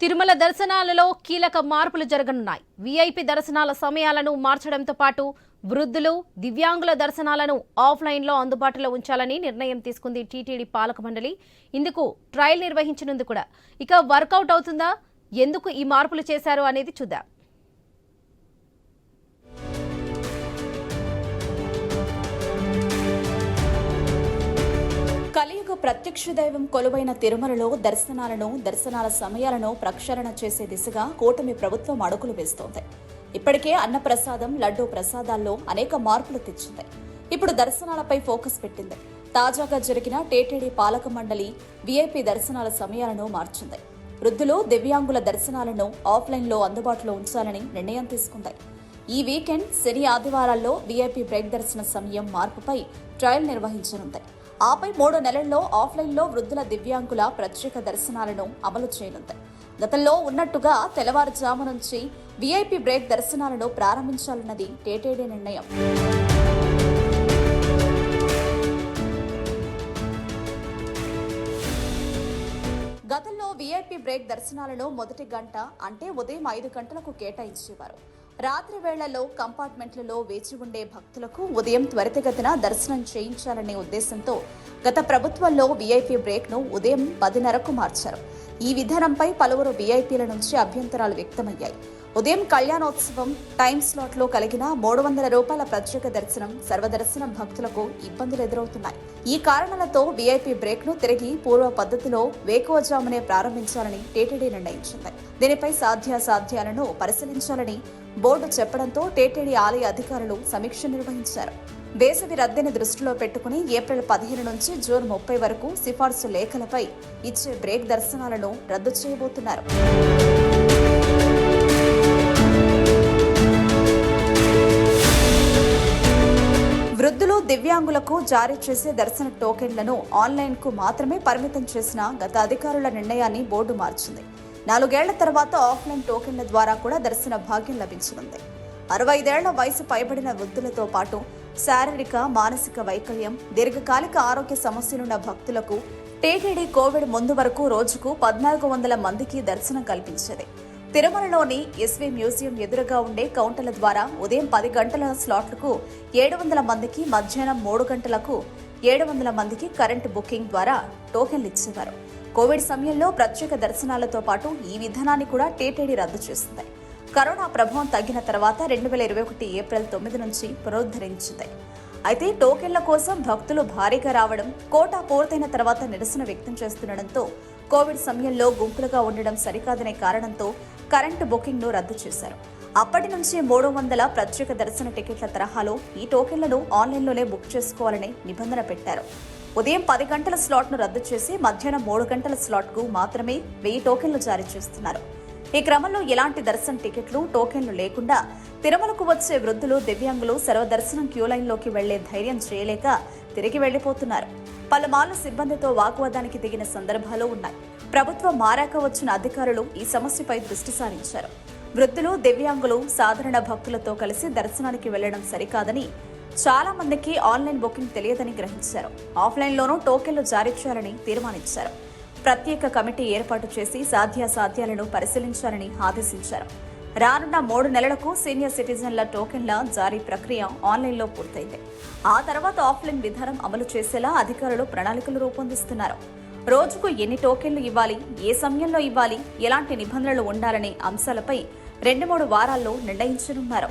తిరుమల దర్శనాలలో కీలక మార్పులు జరగనున్నాయి. వీఐపీ దర్శనాల సమయాలను మార్చడంతో పాటు వృద్ధులు దివ్యాంగుల దర్శనాలను ఆఫ్లైన్లో అందుబాటులో ఉంచాలని నిర్ణయం తీసుకుంది టీటీడీ పాలక మండలి. ఇందుకు ట్రయల్ నిర్వహించనుంది కూడా. ఇక వర్కౌట్ అవుతుందా? ఎందుకు ఈ మార్పులు చేశారు అనేది చూద్దాం. ప్రత్యక్ష దైవం కొలువైన తిరుమలలో దర్శనాలను దర్శనాల సమయాలను ప్రక్షాళన చేసే దిశగా కూటమి ప్రభుత్వం అడుగులు వేస్తోంది. ఇప్పటికే అన్నప్రసాదం లడ్డూ ప్రసాదాల్లో అనేక మార్పులు తెచ్చింది. ఇప్పుడు దర్శనాలపై ఫోకస్ పెట్టింది. తాజాగా జరిగిన టీటీడీ పాలక మండలి వీఐపీ దర్శనాల సమయాలను మార్చింది. వృద్ధులు దివ్యాంగుల దర్శనాలను ఆఫ్లైన్లో అందుబాటులో ఉంచాలని నిర్ణయం తీసుకుంది. ఈ వీకెండ్ శని ఆదివారాల్లో వీఐపీ బ్రేక్ దర్శన సమయం మార్పుపై ట్రయల్ నిర్వహించనుంది. ఆపై మూడు నెలల్లో ఆఫ్లైన్లో వృద్ధుల దివ్యాంగుల ప్రత్యేక దర్శనాలను అమలు చేయనుంది. గతంలో ఉన్నట్టుగా తెల్లవారుజాము నుంచి వీఐపీ బ్రేక్ దర్శనాలను ప్రారంభించాలన్నది టీటీడీ నిర్ణయం. గతంలో వీఐపీ బ్రేక్ దర్శనాలను మొదటి గంట అంటే ఉదయం ఐదు గంటలకు కేటాయించేవారు. రాత్రి వేళల్లో కంపార్ట్మెంట్లలో వేచి ఉండే భక్తులకు ఉదయం త్వరితగతిన దర్శనం చేయించాలనే ఉద్దేశంతో గత ప్రభుత్వంలో వీఐపీ బ్రేక్ను ఉదయం పదిన్నరకు మార్చారు. ఈ విధానంపై పలువురు వీఐపీల నుంచి అభ్యంతరాలు వ్యక్తమయ్యాయి. ఉదయం కళ్యాణోత్సవం టైం స్లాట్లో కలిగిన మూడు వందల రూపాయల ప్రత్యేక దర్శనం సర్వదర్శనం భక్తులకు ఇబ్బందులు ఎదురవుతున్నాయి. ఈ కారణాలతో వీఐపీ బ్రేక్ను తిరిగి పూర్వ పద్ధతిలో వేకువజామునే ప్రారంభించాలని టీటీడీ నిర్ణయించింది. దీనిపై సాధ్యాసాధ్యాలను పరిశీలించాలని బోర్డు చెప్పడంతో టీటీడీ ఆలయ అధికారులు సమీక్ష నిర్వహించారు. వేసవి రద్దీని దృష్టిలో పెట్టుకుని ఏప్రిల్ పదిహేను నుంచి జూన్ ముప్పై వరకు సిఫార్సు లేఖలపై ఇచ్చే బ్రేక్ దర్శనాలను రద్దు చేయబోతున్నారు. దివ్యాంగులకు జారీ చేసే దర్శన టోకెన్లను ఆన్లైన్కు మాత్రమే పరిమితం చేసిన గత అధికారుల నిర్ణయాన్ని బోర్డు మార్చింది. నాలుగేళ్ళ తర్వాత ఆఫ్లైన్ టోకెన్ల ద్వారా కూడా దర్శన భాగ్యం లభించనుంది. అరవై ఐదేళ్ళ వయసు పైబడిన వృద్ధులతో పాటు శారీరక మానసిక వైకల్యం దీర్ఘకాలిక ఆరోగ్య సమస్యలున్న భక్తులకు టీటీడీ కోవిడ్ ముందు వరకు రోజుకు పద్నాలుగు వందల మందికి దర్శనం కల్పించేది. తిరుమలలోని ఎస్వీ మ్యూజియం ఎదురుగా ఉండే కౌంటర్ల ద్వారా ఉదయం పది గంటల స్లాట్లకు ఏడు వందల మందికి మధ్యాహ్నం మూడు గంటలకు ఏడు వందల మందికి కరెంటు బుకింగ్ ద్వారా టోకెన్లు ఇచ్చేవారు. కోవిడ్ సమయంలో ప్రత్యేక దర్శనాలతో పాటు ఈ విధానాన్ని కూడా టీటీడీ రద్దు చేసింది. కరోనా ప్రభావం తగ్గిన తర్వాత రెండు వేల ఇరవై ఒకటి ఏప్రిల్ తొమ్మిది నుంచి పునరుద్ధరించింది. అయితే టోకెన్ల కోసం భక్తులు భారీగా రావడం కోటా పూర్తయిన తర్వాత నిరసన వ్యక్తం చేస్తుండటంతో కోవిడ్ సమయంలో గుంపులుగా ఉండడం సరికాదనే కారణంతో కరెంటు బుకింగ్ను రద్దు చేశారు. అప్పటి నుంచి మూడు వందల ప్రత్యేక దర్శన టికెట్ల తరహాలో ఈ టోకెన్లను ఆన్లైన్లోనే బుక్ చేసుకోవాలని నిబంధన పెట్టారు. ఉదయం పది గంటల స్లాట్ను రద్దు చేసి మధ్యాహ్నం మూడు గంటల స్లాట్కు మాత్రమే వెయ్యి టోకెన్లు జారీ చేస్తున్నారు. ఈ క్రమంలో ఎలాంటి దర్శన టికెట్లు టోకెన్లు లేకుండా తిరుమలకు వచ్చే వృద్ధులు దివ్యాంగులు సర్వదర్శనం క్యూ లైన్లోకి వెళ్ళే ధైర్యం చేయలేక తిరిగి వెళ్ళిపోతున్నారు పలుమార్లు సిబ్బందితో వాగ్వాదానికి దిగిన సందర్భాలు ఉన్నాయి. ప్రభుత్వం మారాక వచ్చిన అధికారులు ఈ సమస్యపై దృష్టి సారించారు. వృద్ధులు దివ్యాంగులు సాధారణ భక్తులతో కలిసి దర్శనానికి వెళ్ళడం సరికాదని చాలా మందికి ఆన్లైన్ బుకింగ్ తెలియదని గ్రహించారు. ఆఫ్లైన్లోనూ టోకెన్లు జారీ చేయాలని తీర్మానించారు. ప్రత్యేక కమిటీ ఏర్పాటు చేసి సాధ్యాసాధ్యాలను పరిశీలించాలని ఆదేశించారు. రానున్న మూడు నెలలకు సీనియర్ సిటిజన్ల టోకెన్ల జారీ ప్రక్రియ ఆన్లైన్లో పూర్తయింది. ఆ తర్వాత ఆఫ్లైన్ విధానం అమలు చేసేలా అధికారులు ప్రణాళికలు రూపొందిస్తున్నారు. రోజుకు ఎన్ని టోకెన్లు ఇవ్వాలి ఏ సమయంలో ఇవ్వాలి ఎలాంటి నిబంధనలు ఉండాలనే అంశాలపై రెండు మూడు వారాల్లో నిర్ణయించనున్నారు.